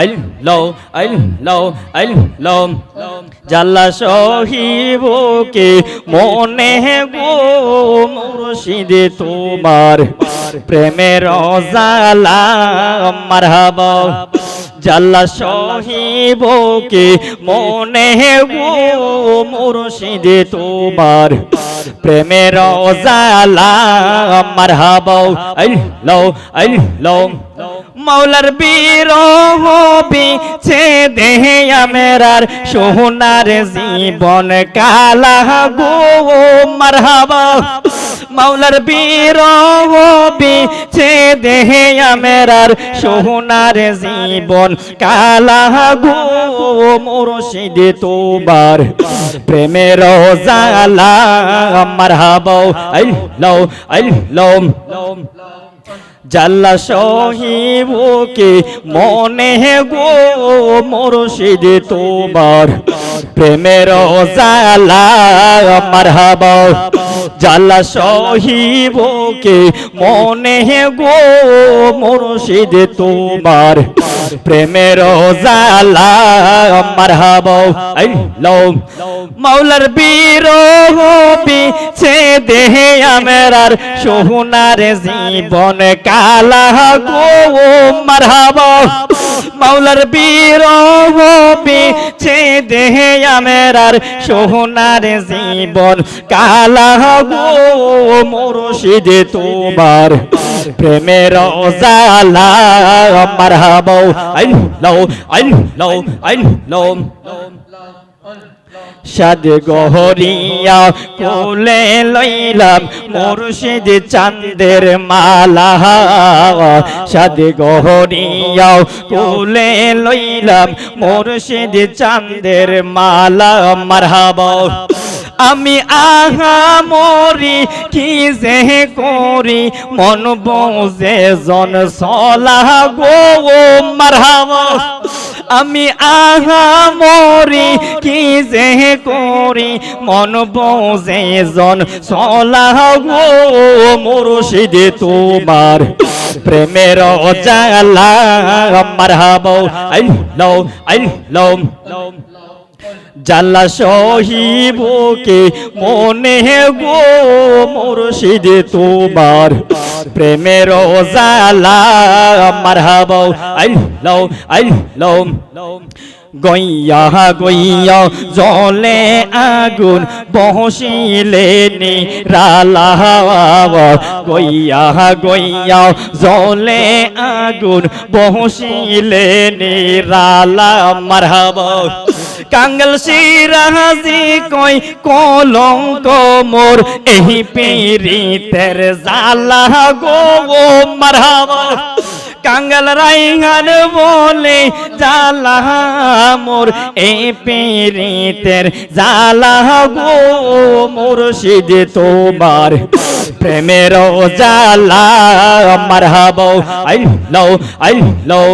আল্লাহ আল্লাহ লও জাল্লা সহিবকে মনে গো মুর্শিদে তোমার প্রেমের জালা মারহাবা। জাল্লা সহিবকে মনে গো মুর্শিদে তোমার। প্রেমের জালা মারহাবাও আই লও আই লও মাওলার বীর হবি ছে দেহে আমেরার সোহনার জীবন কালা গো মারহাবা। মাওলার বীর হবি ছে দেহে আমেরার সোহনার জীবন কালা গো মুর্শিদে তোমার প্রেমের জালা মারহাবা আল্লাহ আল্লাহ জাল্লা সহিবকে মনে গো মুর্শিদ তোমার। প্রেমের জালা মারহাবা। জাল্লা সহিবকে মনে গো মুর্শিদ তোমার। প্রেমের জালা মারহাবা। আল্লাহ মাওলার বীর হবি ছে দেহে আমেরার সোহনার জীবন কালা গো মারহাবা। মাওলার বীর ছে দেহে আমেরার সোহনার জীবন। কালা গো মুর্শিদে তোমার প্রেমের জালা মারহাবা আল্লাহ আল্লাহ আল্লাহ সাদ গহরিয়া কোলে লইলাম মুর্শিদ চাঁদের মালা। সাদ গহরিয়া কোলে লইলাম মুর্শিদ চাঁদের মালা। মারহাবা। আমি আহা মরি, কি যে করি, মন বোঝে জন সলা গো মারহাবা। আমি আহা মরি কি যে করি? মন বোঝে জন সলা গো মুর্শিদে তোমার। প্রেমের জালা মারহাবা লম আল্লাহ জাল্লা সহিবকে মনে গো মুর্শিদ তোমার? প্রেমের জালা মারহাবা আল্লাহ আল্লাহ গইয়া গইয়া জলে আগুন বহসিলে নি রালা গইয়া গইয়া জলে আগুন বহসিলে নি রালা মারহাবা। কাঙ্গল সিরাজি কই কলঙ্ক মোর এহি পেরিতের জালা গো মারহাবা। কাঙ্গল রাইহান বলে জালা মোর এ পেরিতের জালা গো মুর্শিদ তোমার প্রেমের জালা মারহাবা। আই আল্লাহ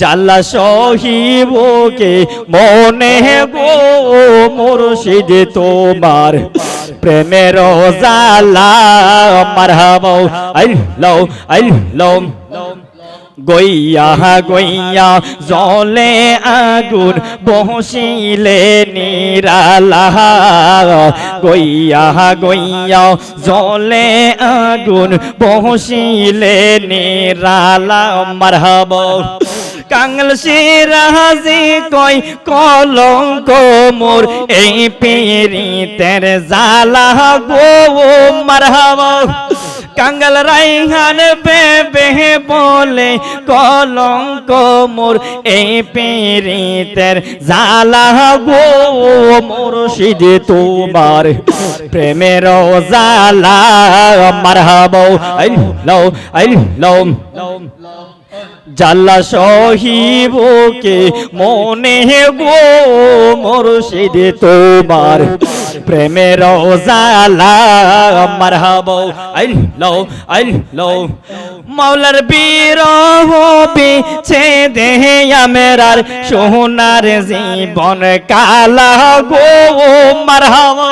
জাল্লা সহিবকে মনে গো মুর্শিদ তোমার। প্রেমের জালা মারহাবা আল্লাহ আল্লাহ গইয়া গইয়া জলে আগুন বহসিলে নিরালা। গইয়া গইয়া জলে আগুন বহসিলে নিরালা। মারহাবা কাঙ্গল সিরাজি কই কলঙ্ক মোর। এই পেরিতের জালা গো মারহাবা। কাঙ্গল রাইহান বেবে বলে কলঙ্ক মোর। এই পেরিতের জালা গো মুর্শিদ তোমার। প্রেমের জালা মারহাবা। আল্লাহ আল্লাহ জাল্লা সহিবকে মনে গো মুর্শিদ তোমার প্রেমের জালা মারহাবা আল্লাহ আল্লাহ মাওলার বীর হবি ছেদে আমেরার সোনার জীবন কালা গো মারহাবা।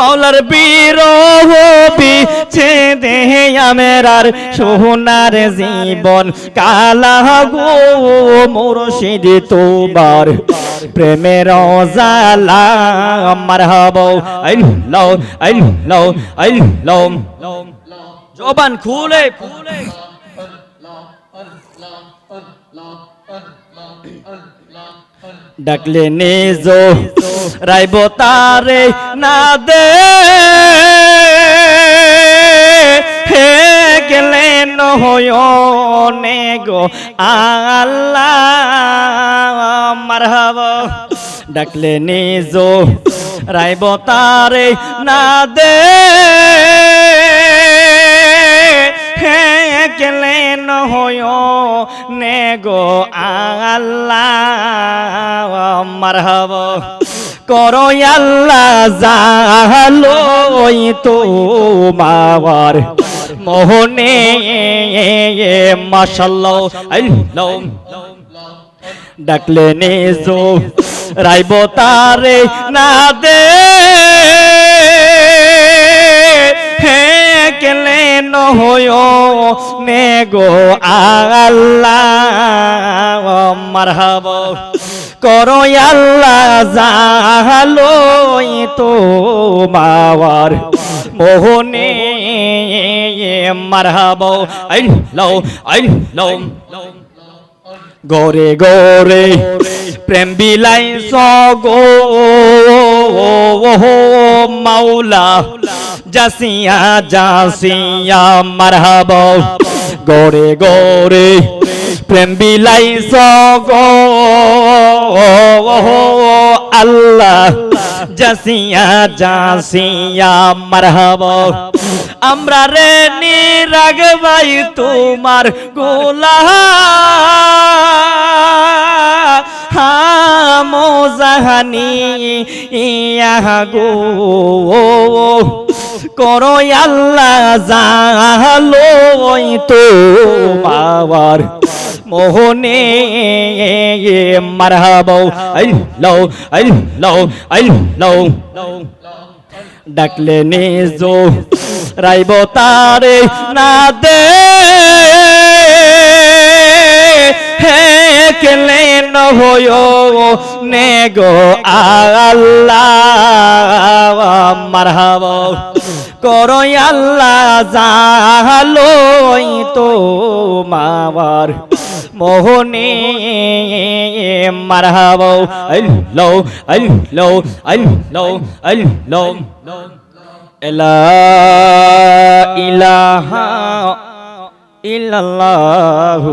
মাওলার বীর হবি ছেদে আমেরার সোনার জীবন কালা গো মুর্শিদ তোমার প্রেমের জালা মারহাবা আল্লাহ আল্লাহ আল্লাহ জবান খুলে খুলে ডাকলে নিজ, রাইব তারে না দে। হে গেলে নহয়নে গো আল্লাহ, মারহাবা। ডাকলে নিজ, রাইব তারে না দে। হে গেলে নহয় নে গো আল্লাহ, মারহাব। করো আল্লাহ জালোই তো মাওয়ার মোহনে, মাশাল্লাহ। ডাকলে নেজো রাইব তারে না দে। কেলে নহয় নে গো আল্লাহ মারহাব। করো আল্লাহ জালোই তো মাওয়ার মোহনে মারহাব। আল্লাহ আল্লাহ গরে গরে প্রেম বিলাই সগো মাওলা। জাসিয়া জাসিয়া, মারহাব। গরে গরে প্রেম বিলাই সগো। আল্লাহ, জাসিয়া জাসিয়া, মারহাব। আমরা রে নিরাগবাই তোমার গোলা মোজাহানি ইয়া গো করো আল্লাহ জালোই তো বাবার মোহনে। মারহাবো আল্লাহ আল্লাহ আল্লাহ ডাকলে নেজো রাইব তারে না দে। হে কেলে নহয় নে গো আল্লাহ, মারহাব। করো আল্লাহ জালোই তো মাওয়ার। মোহনে মারহাব। আল্লাহ আল্লাহ আল্লাহ আল্লাহ। লা ইলাহা ইল্লাল্লাহু